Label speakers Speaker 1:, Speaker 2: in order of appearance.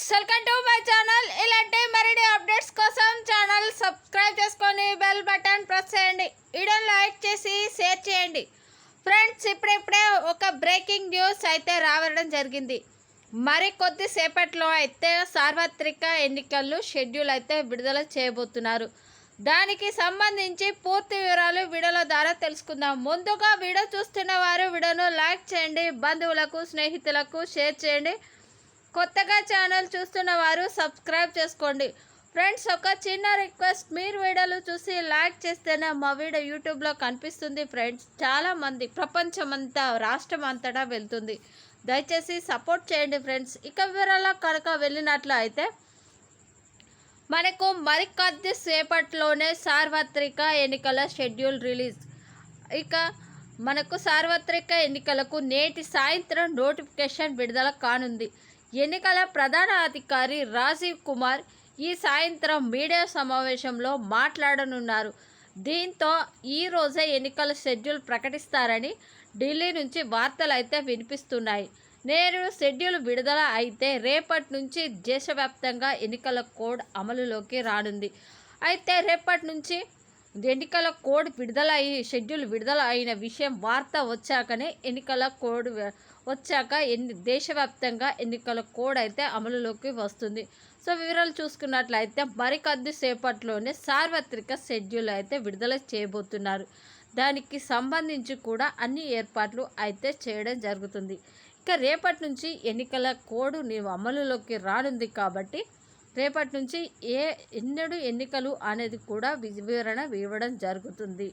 Speaker 1: Friends welcome to my channel. ఇలాంటి మరిన్ని updates కోసం ఛానల్ సబ్స్క్రైబ్ చేసుకొని బెల్ బటన్ ప్రెస్ చేయండి. వీడియో లైక్ చేసి షేర్ చేయండి. ఫ్రెండ్స్ ఇప్పుడిప్పుడే ఒక బ్రేకింగ్ న్యూస్ అయితే రావడం జరిగింది. మరి కొద్దిసేపట్లో అయితే సార్వత్రిక ఎన్నికలు షెడ్యూల్ అయితే విడుదల చేయబోతున్నారు. దానికి సంబంధించి పూర్తి వివరాలు వీడియోల ద్వారా తెలుసుకుందాం. ముందుగా వీడియో చూస్తున్న వారు వీడియోను లైక్ చేయండి. బంధువులకు స్నేహితులకు షేర్ చేయండి. కొత్తగా ఛానల్ చూస్తున్న వారు సబ్స్క్రైబ్ చేసుకోండి. ఫ్రెండ్స్ ఒక చిన్న రిక్వెస్ట్. మీరు వీడియోలు చూసి లైక్ చేస్తేనే మా వీడియో యూట్యూబ్లో కనిపిస్తుంది ఫ్రెండ్స్. చాలామంది ప్రపంచమంతా రాష్ట్రం అంతటా వెళ్తుంది. దయచేసి సపోర్ట్ చేయండి ఫ్రెండ్స్. ఇక వివరాల కనుక వెళ్ళినట్లు అయితే మనకు మరికొద్ది సేపట్లోనే సార్వత్రిక ఎన్నికల షెడ్యూల్ రిలీజ్. ఇక మనకు సార్వత్రిక ఎన్నికలకు నేటి సాయంత్రం నోటిఫికేషన్ విడుదల కానుంది. ఎన్నికల ప్రధాన అధికారి రాజీవ్ కుమార్ ఈ సాయంత్రం మీడియా సమావేశంలో మాట్లాడనున్నారు. దీంతో ఈ రోజే ఎన్నికల షెడ్యూల్ ప్రకటిస్తారని ఢిల్లీ నుంచి వార్తలు అయితే వినిపిస్తున్నాయి. నేడు షెడ్యూల్ విడుదల అయితే రేపటి నుంచి దేశవ్యాప్తంగా ఎన్నికల కోడ్ అమలులోకి రానుంది. అయితే రేపటి నుంచి ఎన్నికల కోడ్ విడుదల అయి షెడ్యూల్ విడుదల అయిన విషయం వార్త వచ్చాకనే ఎన్నికల కోడ్ వచ్చాక ఎన్ని దేశవ్యాప్తంగా ఎన్నికల కోడ్ అయితే అమలులోకి వస్తుంది. సో వివరాలు చూసుకున్నట్లయితే మరికొద్ది సేపట్లోనే సార్వత్రిక షెడ్యూల్ అయితే విడుదల చేయబోతున్నారు. దానికి సంబంధించి కూడా అన్ని ఏర్పాట్లు అయితే చేయడం జరుగుతుంది. ఇక రేపటి నుంచి ఎన్నికల కోడ్ అమలులోకి రానుంది కాబట్టి రేపటి నుంచి ఏ ఎన్నడు ఎన్నికలు అనేది కూడా వివరణ ఇవ్వడం జరుగుతుంది.